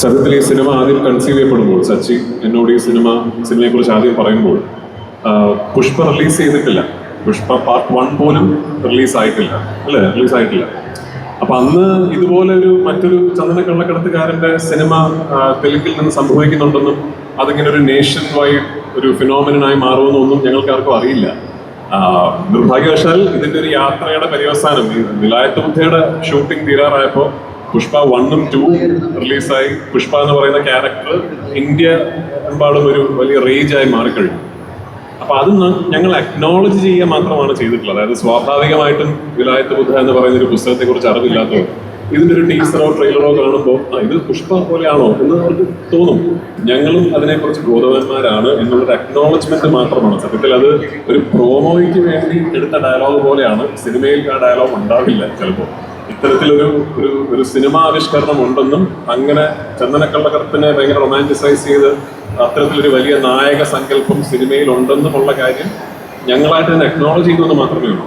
സത്യത്തിൽ ഈ സിനിമ ആദ്യം കൺസീവ് ചെയ്യപ്പെടുമ്പോൾ സച്ചി എന്നോട് ഈ സിനിമ സിനിമയെ കുറിച്ച് ആദ്യം പറയുമ്പോൾ പുഷ്പ റിലീസ് ചെയ്തിട്ടില്ല. പുഷ്പ പാർട്ട് വൺ പോലും റിലീസ് ആയിട്ടില്ല. അല്ലേ? റിലീസ് ആയിട്ടില്ല. അപ്പൊ അന്ന് ഇതുപോലെ ഒരു മറ്റൊരു ചന്ദന കള്ളക്കടത്തുകാരന്റെ സിനിമ തെലുങ്കിൽ നിന്ന് സംഭവിക്കുന്നുണ്ടെന്നും അതിങ്ങനെ ഒരു നേഷൻ വൈഡ് ഒരു ഫിനോമിനായി മാറുമെന്നൊന്നും ഞങ്ങൾക്ക് ആർക്കും അറിയില്ല നിർഭാഗ്യവശാൽ ഇതിന്റെ ഒരു യാത്രയുടെ പര്യവസാനം വിലായത്ത് ബുദ്ധയുടെ ഷൂട്ടിംഗ് തീരാറായപ്പോൾ പുഷ്പ വണ്ണും ടു റിലീസായി. പുഷ്പ എന്ന് പറയുന്ന ക്യാരക്ടർ ഇന്ത്യ എമ്പാടും ഒരു വലിയ റേജ് ആയി മാറിക്കഴിഞ്ഞു. അപ്പൊ അത് ഞങ്ങൾ അക്നോളജ് ചെയ്യുക മാത്രമാണ് ചെയ്തിട്ടുള്ളത്. അതായത് സ്വാഭാവികമായിട്ടും വിലായത്ത് ബുദ്ധ എന്ന് പറയുന്ന ഒരു പുസ്തകത്തെ കുറിച്ച് അറിവില്ലാത്തവർ ഇതിന്റെ ഒരു ടീച്ചറോ ട്രെയിലറോ കാണുമ്പോൾ ഇത് പുഷ്പ പോലെയാണോ എന്ന് അവർക്ക് തോന്നും. ഞങ്ങളും അതിനെക്കുറിച്ച് ബോധവാന്മാരാണ് എന്നുള്ളൊരു അക്നോളജ്മെന്റ് മാത്രമാണ്. സത്യത്തിൽ അത് ഒരു പ്രോമോയ്ക്ക് വേണ്ടി എടുത്ത ഡയലോഗ് പോലെയാണ്. സിനിമയിൽ ആ ഡയലോഗ് ഉണ്ടാവില്ല ചിലപ്പോൾ. ഇത്തരത്തിലൊരു ഒരു ഒരു സിനിമാ ആവിഷ്കരണം ഉണ്ടെന്നും അങ്ങനെ ചന്ദനക്കള്ളക്കടത്തിനെ ഭയങ്കര റൊമാന്റിസൈസ് ചെയ്ത് അത്തരത്തിലൊരു വലിയ നായക സങ്കല്പം സിനിമയിൽ ഉണ്ടെന്നുമുള്ള കാര്യം ഞങ്ങളായിട്ട് തന്നെ അക്നോളജ് ചെയ്തു മാത്രമേ ഉള്ളൂ.